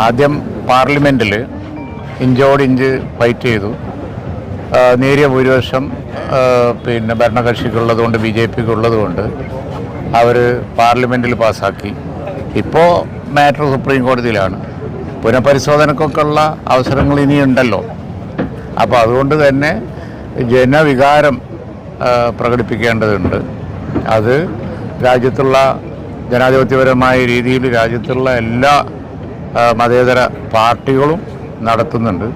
ആദ്യം പാർലമെന്റിൽ ഇഞ്ചോട് inch fight ചെയ്തു. നേരിയ ഭൂരിപക്ഷം പിന്നെ ഭരണകക്ഷിക്കുള്ളതുകൊണ്ട് ബി ജെ പിക്ക് ഉള്ളതുകൊണ്ട് അവർ പാർലമെന്റിൽ പാസ്സാക്കി. ഇപ്പോൾ മാറ്റർ സുപ്രീം കോടതിയിലാണ്. പുനഃപരിശോധനക്കൊക്കെ ഉള്ള അവസരങ്ങൾ ഇനിയുണ്ടല്ലോ. അപ്പോൾ അതുകൊണ്ട് തന്നെ ജനവികാരം പ്രകടിപ്പിക്കേണ്ടതുണ്ട്. അത് രാജ്യത്തുള്ള ജനാധിപത്യപരമായ രീതിയിൽ രാജ്യത്തുള്ള എല്ലാ മതേതര പാർട്ടികളും നടത്തുന്നുണ്ട്.